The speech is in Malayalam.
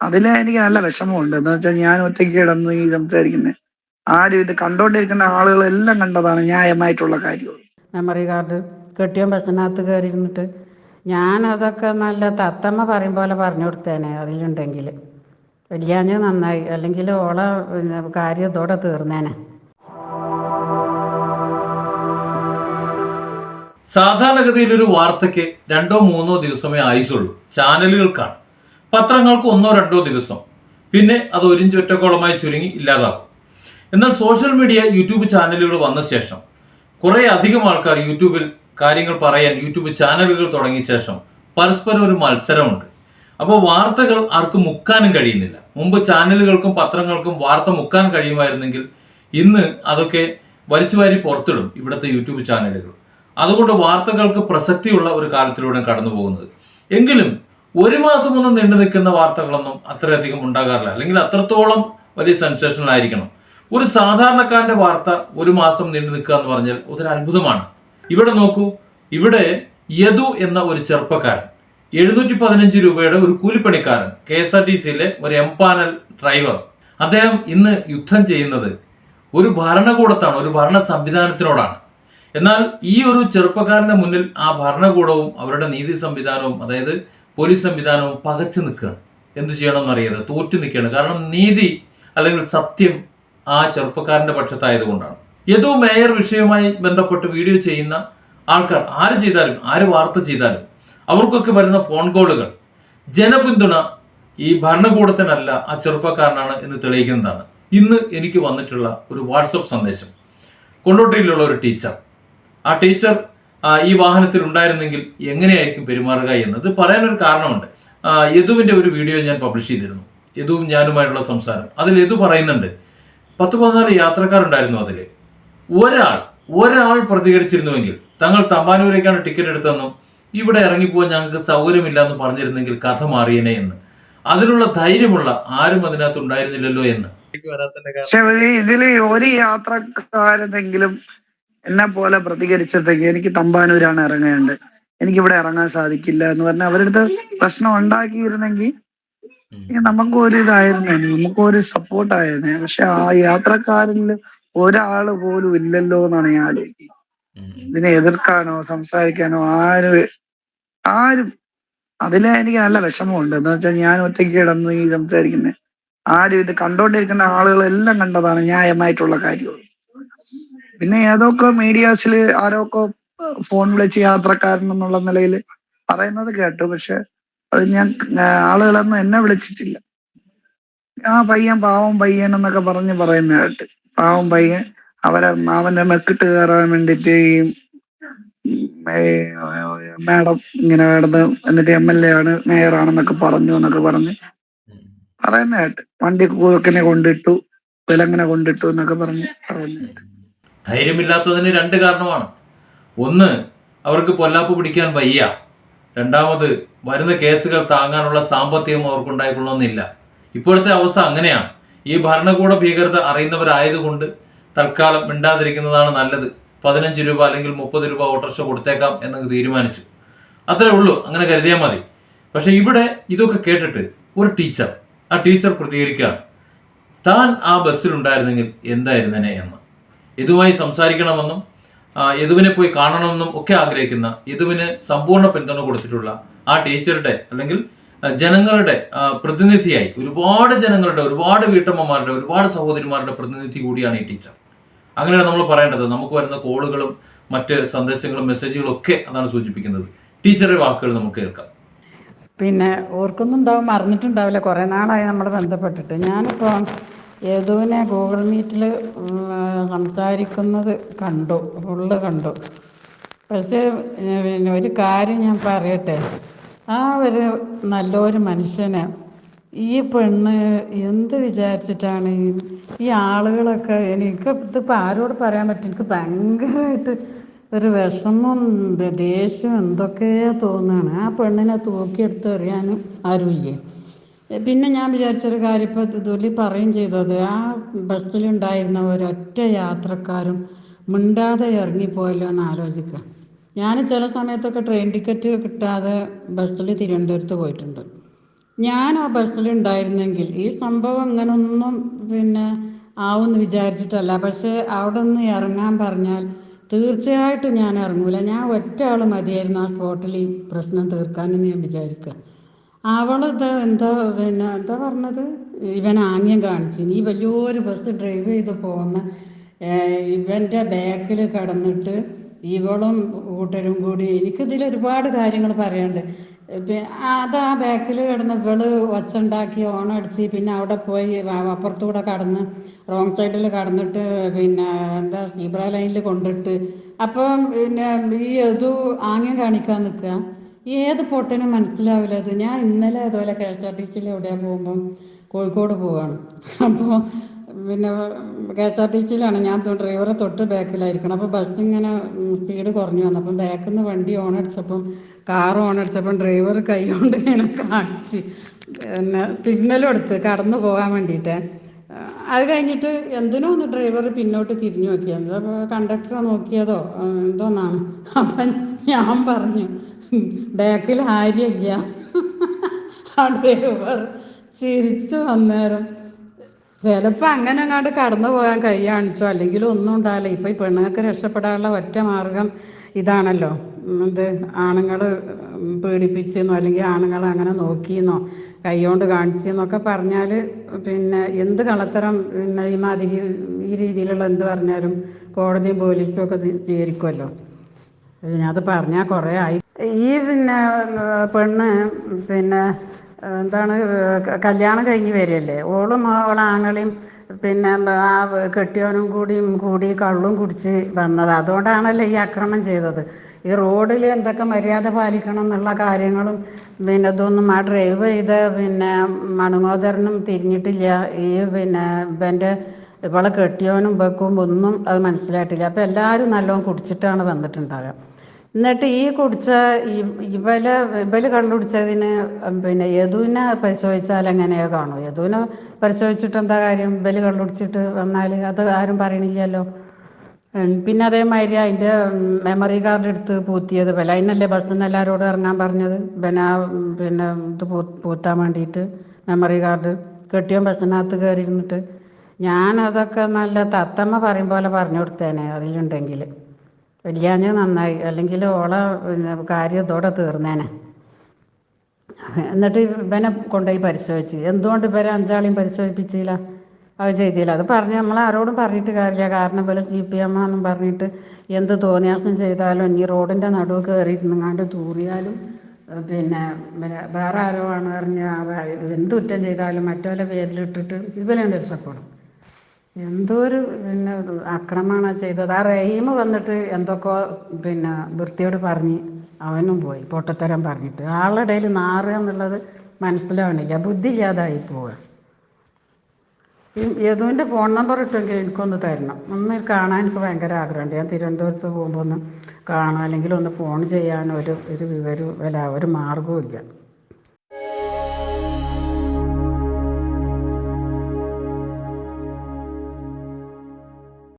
അതിൽ എനിക്ക് നല്ല വിഷമമുണ്ട്. എന്ന് വെച്ചാൽ ഞാൻ ഒറ്റയ്ക്ക് കിടന്ന് ഈ സംസാരിക്കുന്നത് ആരും ഇത് കണ്ടോണ്ടിരിക്കുന്ന ആളുകളെല്ലാം കണ്ടതാണ് ന്യായമായിട്ടുള്ള കാര്യം മെമ്മറി കാർഡ് കെട്ടിയ ബസ്സിനകത്ത് കയറിയിരുന്നിട്ട് ഞാനതൊക്കെ നല്ല തത്തമ്മ പറയും പോലെ പറഞ്ഞു കൊടുത്തേനെ അതിലുണ്ടെങ്കിൽ വലിയാഞ്ഞ് നന്നായി. അല്ലെങ്കിൽ ഓളെ കാര്യത്തോടെ കാര്യം ഇതോടെ തീർന്നേനെ. സാധാരണഗതിയിൽ ഒരു വാർത്തയ്ക്ക് രണ്ടോ മൂന്നോ ദിവസമേ ആയുസുള്ളൂ. ചാനലുകൾക്കാണ്. പത്രങ്ങൾക്ക് ഒന്നോ രണ്ടോ ദിവസം. പിന്നെ അത് ഒരിഞ്ചൊറ്റക്കോളമായി ചുരുങ്ങി ഇല്ലാതാകും എന്നാൽ സോഷ്യൽ മീഡിയ യൂട്യൂബ് ചാനലുകൾ വന്ന ശേഷം കുറേ അധികം ആൾക്കാർ യൂട്യൂബിൽ കാര്യങ്ങൾ പറയാൻ യൂട്യൂബ് ചാനലുകൾ തുടങ്ങിയ ശേഷം പരസ്പരം ഒരു മത്സരമുണ്ട്. അപ്പോൾ വാർത്തകൾ ആർക്കും മുക്കാനും കഴിയുന്നില്ല. മുമ്പ് ചാനലുകൾക്കും പത്രങ്ങൾക്കും വാർത്ത മുക്കാൻ കഴിയുമായിരുന്നെങ്കിൽ ഇന്ന് അതൊക്കെ വലിച്ചുവാരി പുറത്തിടും ഇവിടുത്തെ യൂട്യൂബ് ചാനലുകൾ അതുകൊണ്ട് വാർത്തകൾക്ക് പ്രസക്തിയുള്ള ഒരു കാലത്തിലൂടെ കടന്നു പോകുന്നത് എങ്കിലും ഒരു മാസം ഒന്നും നീണ്ടു നിൽക്കുന്ന വാർത്തകളൊന്നും അത്രയധികം ഉണ്ടാകാറില്ല. അല്ലെങ്കിൽ അത്രത്തോളം വലിയ സെൻസേഷണൽ ആയിരിക്കണം. ഒരു സാധാരണക്കാരന്റെ വാർത്ത ഒരു മാസം നീണ്ടു നിൽക്കുക എന്ന് പറഞ്ഞാൽ അതൊരു അത്ഭുതമാണ്. ഇവിടെ നോക്കൂ ഇവിടെ യദു എന്ന ഒരു ചെറുപ്പക്കാരൻ എഴുന്നൂറ്റി പതിനഞ്ച് രൂപയുടെ ഒരു കൂലിപ്പണിക്കാരൻ കെ എസ് ആർ ടി സിയിലെ ഒരു എം പാനൽ ഡ്രൈവർ. അദ്ദേഹം ഇന്ന് യുദ്ധം ചെയ്യുന്നത് ഒരു ഭരണകൂടത്താണ് ഒരു ഭരണ സംവിധാനത്തിനോടാണ്. എന്നാൽ ഈ ഒരു ചെറുപ്പക്കാരന്റെ മുന്നിൽ ആ ഭരണകൂടവും അവരുടെ നീതി സംവിധാനവും അതായത് പോലീസ് സംവിധാനവും പകച്ചു നിൽക്കുകയാണ്. എന്തു ചെയ്യണമെന്ന് അറിയാതെ തോറ്റു നിൽക്കുകയാണ്. കാരണം നീതി അല്ലെങ്കിൽ സത്യം ആ ചെറുപ്പക്കാരന്റെ പക്ഷത്തായതുകൊണ്ടാണ്. ഏതോ മേയർ വിഷയവുമായി ബന്ധപ്പെട്ട് വീഡിയോ ചെയ്യുന്ന ആൾക്കാർ ആര് ചെയ്താലും ആര് വാർത്ത ചെയ്താലും അവർക്കൊക്കെ വരുന്ന ഫോൺ കോളുകൾ ജനപിന്തുണ ഈ ഭരണകൂടത്തിനല്ല ആ ചെറുപ്പക്കാരനാണ് എന്ന് തെളിയിക്കുന്നതാണ്. ഇന്ന് എനിക്ക് വന്നിട്ടുള്ള ഒരു വാട്സപ്പ് സന്ദേശം. കൊണ്ടോട്ടിയിലുള്ള ഒരു ടീച്ചർ. ആ ടീച്ചർ ഈ വാഹനത്തിൽ ഉണ്ടായിരുന്നെങ്കിൽ എങ്ങനെയായിരിക്കും പെരുമാറുക എന്നത് പറയാനൊരു കാരണമുണ്ട്. യദുവിന്റെ യദുവിന്റെ ഒരു വീഡിയോ ഞാൻ പബ്ലിഷ് ചെയ്തിരുന്നു. യദുവും ഞാനുമായിട്ടുള്ള സംസാരം. അതിൽ യദു പറയുന്നുണ്ട് പത്ത് പതിനാല് യാത്രക്കാരുണ്ടായിരുന്നു അതിൽ ഒരാൾ ഒരാൾ പ്രതികരിച്ചിരുന്നുവെങ്കിൽ തങ്ങൾ തമ്പാനൂരേക്കാണ് ടിക്കറ്റ് എടുത്തതെന്നും ഇവിടെ ഇറങ്ങിപ്പോകാൻ ഞങ്ങൾക്ക് സൗകര്യമില്ല എന്ന് പറഞ്ഞിരുന്നെങ്കിൽ കഥ മാറിയനെ എന്ന്. അതിനുള്ള ധൈര്യമുള്ള ആരും അതിനകത്ത് ഉണ്ടായിരുന്നില്ലല്ലോ എന്ന്. ഇതിൽ ഒരു ഇതിൽ ഒരു യാത്രക്കാരനെങ്കിലും എന്നെ പോലെ പ്രതികരിച്ചതെങ്കിൽ എനിക്ക് തമ്പാനൂരാണ് ഇറങ്ങേണ്ടത്. എനിക്ക് ഇവിടെ ഇറങ്ങാൻ സാധിക്കില്ല എന്ന് പറഞ്ഞ അവരുടെ പ്രശ്നം ഉണ്ടാക്കിയിരുന്നെങ്കിൽ നമുക്ക് ഒരു ഇതായിരുന്നേ നമുക്കും ഒരു സപ്പോർട്ട് ആയിരുന്നേ പക്ഷെ ആ യാത്രക്കാരിൽ ഒരാൾ പോലും ഇല്ലല്ലോ എന്നാണ് ഞാൻ ആലോചിക്കുന്നത് ഇതിനെ എതിർക്കാനോ സംസാരിക്കാനോ ആരും ആരും അതിലെ എനിക്ക് നല്ല വിഷമമുണ്ട്. എന്ന് വെച്ചാൽ ഞാൻ ഒറ്റയ്ക്ക് കിടന്ന് ഈ സംസാരിക്കുന്നത് ആരും ഇത് കണ്ടോണ്ടിരിക്കുന്ന ആളുകളെല്ലാം കണ്ടതാണ് ന്യായമായിട്ടുള്ള കാര്യം പിന്നെ ഏതൊക്കെ മീഡിയാസിൽ ആരൊക്കെ ഫോൺ വിളിച്ച് യാത്രക്കാരൻ എന്നുള്ള നിലയിൽ പറയുന്നത് കേട്ടു. പക്ഷെ അത് ഞാൻ ആളുകളൊന്നും എന്നെ വിളിച്ചിട്ടില്ല. ആ പയ്യൻ പാവം പയ്യൻ എന്നൊക്കെ പറഞ്ഞ് പറയുന്ന കേട്ട്. പാവം പയ്യൻ അവരെ അവന്റെ മെക്കിട്ട് കയറാൻ വേണ്ടിട്ട് ഈ മാഡം ഇങ്ങനെ കിടന്ന് എന്നിട്ട് എം എൽ എ ആണ് മേയറാണെന്നൊക്കെ പറഞ്ഞു എന്നൊക്കെ പറഞ്ഞ് പറയുന്ന കേട്ട്. വണ്ടി കൂർക്കനെ കൊണ്ടിട്ടു വിലങ്ങനെ കൊണ്ടിട്ടു എന്നൊക്കെ പറഞ്ഞ് പറയുന്ന കേട്ട്. ധൈര്യമില്ലാത്തതിന് രണ്ട് കാരണമാണ്. ഒന്ന് അവർക്ക് പൊല്ലാപ്പ് പിടിക്കാൻ വയ്യ. രണ്ടാമത് വരുന്ന കേസുകൾ താങ്ങാനുള്ള സാമ്പത്തികം അവർക്കുണ്ടായിക്കൊള്ളണമെന്നില്ല. ഇപ്പോഴത്തെ അവസ്ഥ അങ്ങനെയാണ്. ഈ ഭരണകൂട ഭീകരത അറിയുന്നവരായതുകൊണ്ട് തൽക്കാലം മിണ്ടാതിരിക്കുന്നതാണ് നല്ലത്. പതിനഞ്ച് രൂപ അല്ലെങ്കിൽ മുപ്പത് രൂപ ഓട്ടോറിക്ഷ കൊടുത്തേക്കാം എന്നങ്ങ് തീരുമാനിച്ചു. അത്രേ ഉള്ളൂ. അങ്ങനെ കരുതിയാൽ മതി. പക്ഷെ ഇവിടെ ഇതൊക്കെ കേട്ടിട്ട് ഒരു ടീച്ചർ ആ ടീച്ചർ പ്രതികരിക്കുകയാണ്. താൻ ആ ബസ്സിലുണ്ടായിരുന്നെങ്കിൽ എന്തായിരുന്നേനെ എന്ന്. യദുവുമായി സംസാരിക്കണമെന്നും യദുവിനെ പോയി കാണണമെന്നും ഒക്കെ ആഗ്രഹിക്കുന്ന യദുവിന് സമ്പൂർണ പിന്തുണ കൊടുത്തിട്ടുള്ള ആ ടീച്ചറുടെ അല്ലെങ്കിൽ ജനങ്ങളുടെ പ്രതിനിധിയായി ഒരുപാട് ജനങ്ങളുടെ ഒരുപാട് വീട്ടമ്മമാരുടെ ഒരുപാട് സഹോദരിമാരുടെ പ്രതിനിധി കൂടിയാണ് ഈ ടീച്ചർ. അങ്ങനെയാണ് നമ്മൾ പറയേണ്ടത്. നമുക്ക് വരുന്ന കോളുകളും മറ്റ് സന്ദേശങ്ങളും മെസ്സേജുകളും ഒക്കെ അതാണ് സൂചിപ്പിക്കുന്നത്. ടീച്ചറുടെ വാക്കുകൾ നമുക്ക് കേൾക്കാം. പിന്നെ ഓർക്കുന്നുണ്ടാവും മറന്നിട്ടുണ്ടാവില്ല. കുറേ നാളായി നമ്മൾ ബന്ധപ്പെട്ടിട്ട്. ഞാനിപ്പോൾ യദുവിനെ ഗൂഗിൾ മീറ്റിൽ സംസാരിക്കുന്നത് കണ്ടു ഫുള്ള് കണ്ടു. പക്ഷേ പിന്നെ ഒരു കാര്യം ഞാൻ പറയട്ടെ. ആ ഒരു നല്ലൊരു മനുഷ്യനെ ഈ പെണ്ണ് എന്ത് വിചാരിച്ചിട്ടാണ് ഈ ആളുകളൊക്കെ എനിക്ക് ഇതിപ്പോൾ ആരോട് പറയാൻ പറ്റും എനിക്ക് ഭയങ്കരമായിട്ട് ഒരു വിഷമം ദേഷ്യം എന്തൊക്കെയോ തോന്നുകയാണ് ആ പെണ്ണിനെ തൂക്കിയെടുത്ത് എറിയാനും ആരുമില്ലേ? പിന്നെ ഞാൻ വിചാരിച്ചൊരു കാര്യം ഇപ്പോൾ ദുലി പറയും ചെയ്തത് ആ ബസ്സിലുണ്ടായിരുന്ന ഒരൊറ്റ യാത്രക്കാരും മിണ്ടാതെ ഇറങ്ങിപ്പോയല്ലോ എന്ന് ആലോചിക്കുക. ഞാൻ ചില സമയത്തൊക്കെ ട്രെയിൻ ടിക്കറ്റ് കിട്ടാതെ ബസ്സിൽ തിരുവനന്തപുരത്ത് പോയിട്ടുണ്ട്. ഞാൻ ആ ബസ്സിലുണ്ടായിരുന്നെങ്കിൽ ഈ സംഭവം അങ്ങനൊന്നും പിന്നെ ആവുമെന്ന് വിചാരിച്ചിട്ടല്ല. പക്ഷേ അവിടെ നിന്ന് ഇറങ്ങാൻ പറഞ്ഞാൽ തീർച്ചയായിട്ടും ഞാൻ ഇറങ്ങൂല. ഞാൻ ഒറ്റ ആൾ മതിയായിരുന്നു ആ സ്പോട്ടിൽ ഈ പ്രശ്നം തീർക്കാനെന്ന് ഞാൻ വിചാരിക്കുക. അവൾ ഇത് എന്താ പിന്നെ എന്താ പറഞ്ഞത്? ഇവൻ ആംഗ്യം കാണിച്ചു. ഈ വലിയൊരു ബസ് ഡ്രൈവ് ചെയ്ത് പോകുന്ന ഇവന്റെ ബാക്കിൽ കടന്നിട്ട് ഇവളും കൂട്ടരും കൂടി എനിക്കിതിൽ ഒരുപാട് കാര്യങ്ങൾ പറയാനുണ്ട്. പി- അത് ആ ബാക്കിൽ കിടന്ന് ഇവൾ വച്ചുണ്ടാക്കി ഓണടിച്ച് പിന്നെ അവിടെ പോയി അപ്പുറത്തൂടെ കടന്ന് റോങ് സൈഡിൽ കടന്നിട്ട് പിന്നെ എന്താ ഇബ്രാ ലൈനിൽ കൊണ്ടിട്ട്. അപ്പം പിന്നെ ഈ ഇത് ആംഗ്യം കാണിക്കാൻ നിൽക്കുക ഏത് പൊട്ടനും മനസ്സിലാവില്ല അത്. ഞാൻ ഇന്നലെ അതുപോലെ കെ എസ് ആർ ടി സിയിൽ എവിടെയാണ് പോകുമ്പം കോഴിക്കോട് പോവാണ്. അപ്പോ പിന്നെ കെ എസ് ആർ ടി സിയിലാണ് ഞാൻ ഡ്രൈവറെ തൊട്ട് ബാക്കിലായിരിക്കണം അപ്പോൾ ബസ് ഇങ്ങനെ സ്പീഡ് കുറഞ്ഞു വന്നു. അപ്പം ബാക്കിൽ നിന്ന് വണ്ടി ഓൺ അടിച്ചപ്പം കാർ ഓൺ അടിച്ചപ്പം ഡ്രൈവർ കൈ കൊണ്ട് ഇങ്ങനെ കാണിച്ച് പിന്നെ സിഗ്നലും എടുത്ത് കടന്നു പോകാൻ വേണ്ടിയിട്ട്. അത് കഴിഞ്ഞിട്ട് എന്തിനോ ഒന്ന് ഡ്രൈവർ പിന്നോട്ട് തിരിഞ്ഞു നോക്കിയത് അപ്പോൾ കണ്ടക്ടറെ നോക്കിയതോ? എന്തോന്നാണ്? അപ്പം ഞാൻ പറഞ്ഞു ബാക്കിൽ ആര്യല്ല ഡ്രൈവർ ചിരിച്ചു വന്നേരം ചിലപ്പോൾ അങ്ങനെ അങ്ങോട്ട് കടന്നു പോകാൻ കൈ കാണിച്ചോ? അല്ലെങ്കിൽ ഒന്നും ഉണ്ടാവില്ല. ഇപ്പം ഈ പെണ്ണുങ്ങൾക്ക് രക്ഷപ്പെടാനുള്ള ഒറ്റ മാർഗം ഇതാണല്ലോ. എന്ത് ആണുങ്ങൾ പീഡിപ്പിച്ചെന്നോ അല്ലെങ്കിൽ ആണുങ്ങൾ അങ്ങനെ നോക്കിയെന്നോ കൈകൊണ്ട് കാണിച്ചെന്നൊക്കെ പറഞ്ഞാൽ പിന്നെ എന്ത് കളത്തരം പിന്നെ ഈ മാതിരി ഈ രീതിയിലുള്ള എന്ത് പറഞ്ഞാലും കോടതിയും പോലീസും ഒക്കെ സ്വീകരിക്കുമല്ലോ അത് പറഞ്ഞാൽ കുറേ ആയി. ഈ പിന്നെ പെണ്ണ് പിന്നെ എന്താണ് കല്യാണം കഴിഞ്ഞ് വരികയല്ലേ? ഓളും ഓളെ ആങ്ങളെയും പിന്നെ ആ കെട്ടിയവനും കൂടിയും കൂടി കള്ളും കുടിച്ച് വന്നത്. അതുകൊണ്ടാണല്ലോ ഈ ആക്രമണം ചെയ്തത്. ഈ റോഡിൽ എന്തൊക്കെ മര്യാദ പാലിക്കണം എന്നുള്ള കാര്യങ്ങളും പിന്നെ ഇതൊന്നും ആ ഡ്രൈവ് ചെയ്ത പിന്നെ മണുമോദരനും തിരിഞ്ഞിട്ടില്ല. ഈ പിന്നെ ഇവന്റെ ഇവളെ കെട്ടിയവനും വെക്കും ഒന്നും അത് മനസ്സിലായിട്ടില്ല. അപ്പം എല്ലാവരും നല്ലോണം കുടിച്ചിട്ടാണ് വന്നിട്ടുണ്ടാകുക എന്നിട്ട് ഈ കുടിച്ച ഇവൽ ഇവൽ കള്ളുടിച്ചതിന് പിന്നെ യദുവിനെ പരിശോധിച്ചാൽ എങ്ങനെയോ കാണും യദുവിനെ പരിശോധിച്ചിട്ട് എന്താ കാര്യം? ഇവൽ കള്ളുടിച്ചിട്ട് വന്നാൽ അത് ആരും പറയണില്ലല്ലോ. പിന്നെ അതേമാതിരി അതിന്റെ മെമ്മറി കാർഡ് എടുത്ത് പൂത്തിയത് വില അതിനല്ലേ ബസ്സിൽ നിന്ന് എല്ലാവരോടും ഇറങ്ങാൻ പറഞ്ഞത്? പിന്നെ പിന്നെ ഇത് പൂത്താൻ വേണ്ടിയിട്ട് മെമ്മറി കാർഡ് കെട്ടിയോ ബസ്സിനകത്ത് കയറി ഇരുന്നിട്ട് ഞാനതൊക്കെ നല്ല തത്തമ്മ പറയും പോലെ പറഞ്ഞു കൊടുത്തേനെ അതിലുണ്ടെങ്കിൽ വലിയാഞ്ഞ് നന്നായി. അല്ലെങ്കിൽ ഓളെ കാര്യം ഇതോടെ തീർന്നേനെ. എന്നിട്ട് ഇവനെ കൊണ്ടുപോയി പരിശോധിച്ച്. എന്തുകൊണ്ട് ഇവരെ അഞ്ചാളെയും പരിശോധിപ്പിച്ചില്ല? അത് ചെയ്തില്ല. അത് പറഞ്ഞ് നമ്മൾ ആരോടും പറഞ്ഞിട്ട് കാര്യമില്ല. കാരണം ഇവരെ ജി പി എം എന്നും പറഞ്ഞിട്ട് എന്ത് തോന്നിയാൽക്കും ചെയ്താലും ഇനി റോഡിന്റെ നടുവ് കയറി ഇരുന്നങ്ങാണ്ട് തൂറിയാലും പിന്നെ പിന്നെ വേറെ ആരോ ആണ് പറഞ്ഞ് എന്ത് കുറ്റം ചെയ്താലും മറ്റോലെ പേരിലിട്ടിട്ട് ഇവരുണ്ട് രക്ഷപ്പെടും എന്തോ ഒരു പിന്നെ ഒരു ആക്രമണമാണ് ചെയ്തത്. ആ റഹീം വന്നിട്ട് എന്തൊക്കെ പിന്നെ വൃത്തിയോട് പറഞ്ഞ് അവനും പോയി പൊട്ടത്തരം പറഞ്ഞിട്ട്. ആളുടെ നാറുക എന്നുള്ളത് മനസ്സിലാവണില്ല. ബുദ്ധി ഇല്ലാതായി പോവുക. യദുവിന്റെ ഫോൺ നമ്പർ ഇട്ടെങ്കിൽ എനിക്കൊന്ന് തരണം. ഒന്ന് കാണാൻ എനിക്ക് ഭയങ്കര ആഗ്രഹമുണ്ട്. ഞാൻ തിരുവനന്തപുരത്ത് പോകുമ്പോൾ ഒന്ന് കാണാം അല്ലെങ്കിൽ ഒന്ന് ഫോൺ ചെയ്യാൻ ഒരു ഒരു വിവരവും അല്ല ഒരു മാർഗവും ഇല്ല